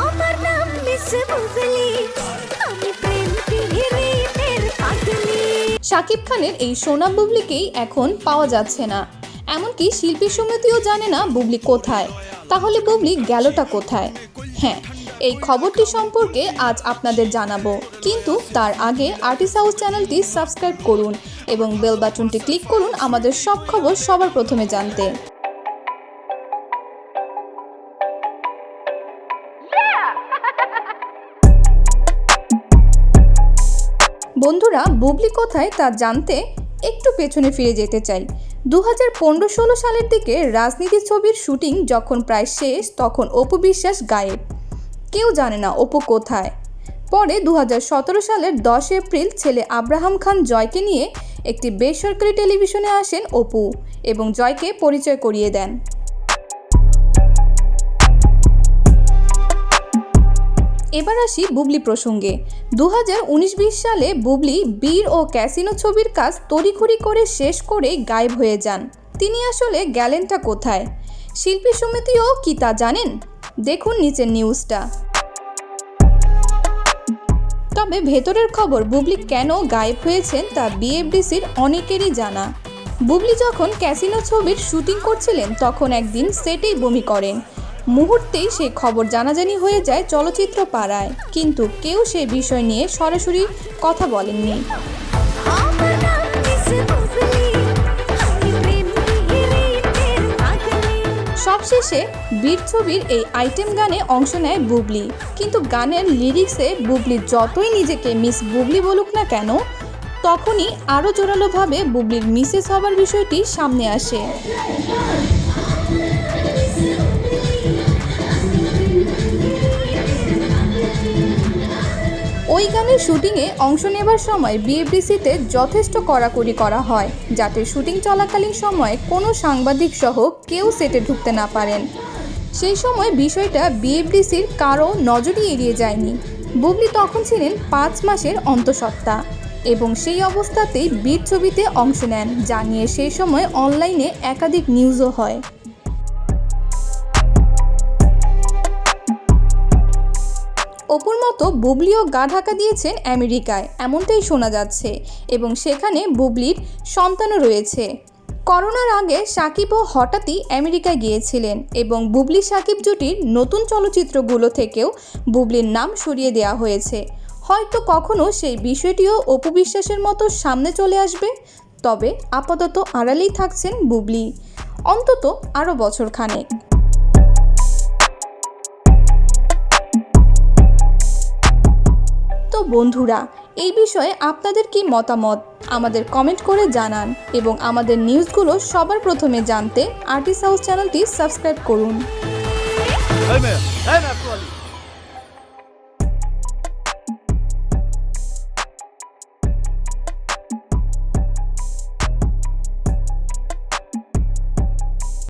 আমার নাম মিস বুবলি আমি প্রেম পিহিরিতের পাগলি। শাকিব খানের এই সোনা বুবলিকেই এখন পাওয়া যাচ্ছে না। এমনকি শিল্পী সমিতিও জানে না বুবলি কোথায়। তাহলে বুবলি গেলটা কোথায়? হ্যাঁ এই খবরটি সম্পর্কে আজ আপনাদের জানাব। কিন্তু তার আগে আর্টিস্ট হাউস চ্যানেলটি সাবস্ক্রাইব করুন এবং বেল বাটনটি ক্লিক করুন আমাদের সব খবর সবার প্রথমে জানতে। বন্ধুরা, বুবলি কোথায় তা জানতে একটু পেছনে ফিরে যেতে চাই। দু হাজার পনেরো ষোলো সালের দিকে রাজনীতি ছবির শুটিং যখন প্রায় শেষ, তখন অপু বিশ্বাস গায়েব। কেউ জানে না অপু কোথায়। পরে দু হাজার সতেরো সালের দশ এপ্রিল ছেলে আব্রাহাম খান জয়কে নিয়ে একটি বেসরকারি টেলিভিশনে আসেন অপু এবং জয়কে পরিচয় করিয়ে দেন। এবার আসি বুবলি প্রসঙ্গে। দু হাজার সালে বুবলি বীর ও ক্যাসিনো ছবির কাজ তড়িঘড়ি করে শেষ করে গায়েব হয়ে যান। তিনি আসলে গেলেনটা কোথায়? শিল্পী সমিতিও কি তা জানেন? দেখুন নিচের নিউজটা। তবে ভেতরের খবর, বুবলি কেন গায়েব হয়েছেন তা বিএফডিসির অনেকেরই জানা। বুবলি যখন ক্যাসিনো ছবির শুটিং করছিলেন, তখন একদিন সেটেই বমি করেন। মুহূর্তেই সেই খবর জানাজানি হয়ে যায় চলচ্চিত্র পাড়ায়। কিন্তু কেউ সেই বিষয় নিয়ে সরাসরি কথা বলেননি। সবশেষে বীর ছবির এই আইটেম গানে অংশ নেয় বুবলি। কিন্তু গানের লিরিক্সে বুবলি যতই নিজেকে মিস বুবলি বলুক না কেন তখনই আরও জোরালোভাবে বুবলির মিসেস হবার বিষয়টি সামনে আসে। গানের শুটিংয়ে অংশ নেবার সময় বিএফডিসিতে যথেষ্ট কড়াকড়ি করা হয়, যাতে শুটিং চলাকালীন সময়ে কোনো সাংবাদিক সহ কেউ সেটে ঢুকতে না পারেন। সেই সময় বিষয়টা বিএফডিসির কারও নজরই এড়িয়ে যায়নি। বুবলি তখন ছিলেন পাঁচ মাসের অন্তঃসত্ত্বা এবং সেই অবস্থাতেই বীর ছবিতে অংশ নেন, যা নিয়ে সেই সময় অনলাইনে একাধিক নিউজও হয়। অপুর মতো বুবলিও গা ঢাকা দিয়েছেন আমেরিকায়, এমনটাই শোনা যাচ্ছে। এবং সেখানে বুবলির সন্তানও রয়েছে। করোনার আগে সাকিবও হঠাৎই আমেরিকায় গিয়েছিলেন এবং বুবলি সাকিব জুটির নতুন চলচ্চিত্রগুলো থেকেও বুবলির নাম সরিয়ে দেওয়া হয়েছে। হয়তো কখনো সেই বিষয়টিও অপু বিশ্বাসের মতো সামনে চলে আসবে, তবে আপাতত আড়ালেই থাকছেন বুবলি। অন্তত আরও বছর খানেক বন্ধুরা, এই বিষয়ে আপনাদের কি মতামত? আমাদের কমেন্ট করে জানান এবং আমাদের নিউজগুলো সবার প্রথমে জানতে আর্টিস্ট হাউস চ্যানেলটি সাবস্ক্রাইব করুন।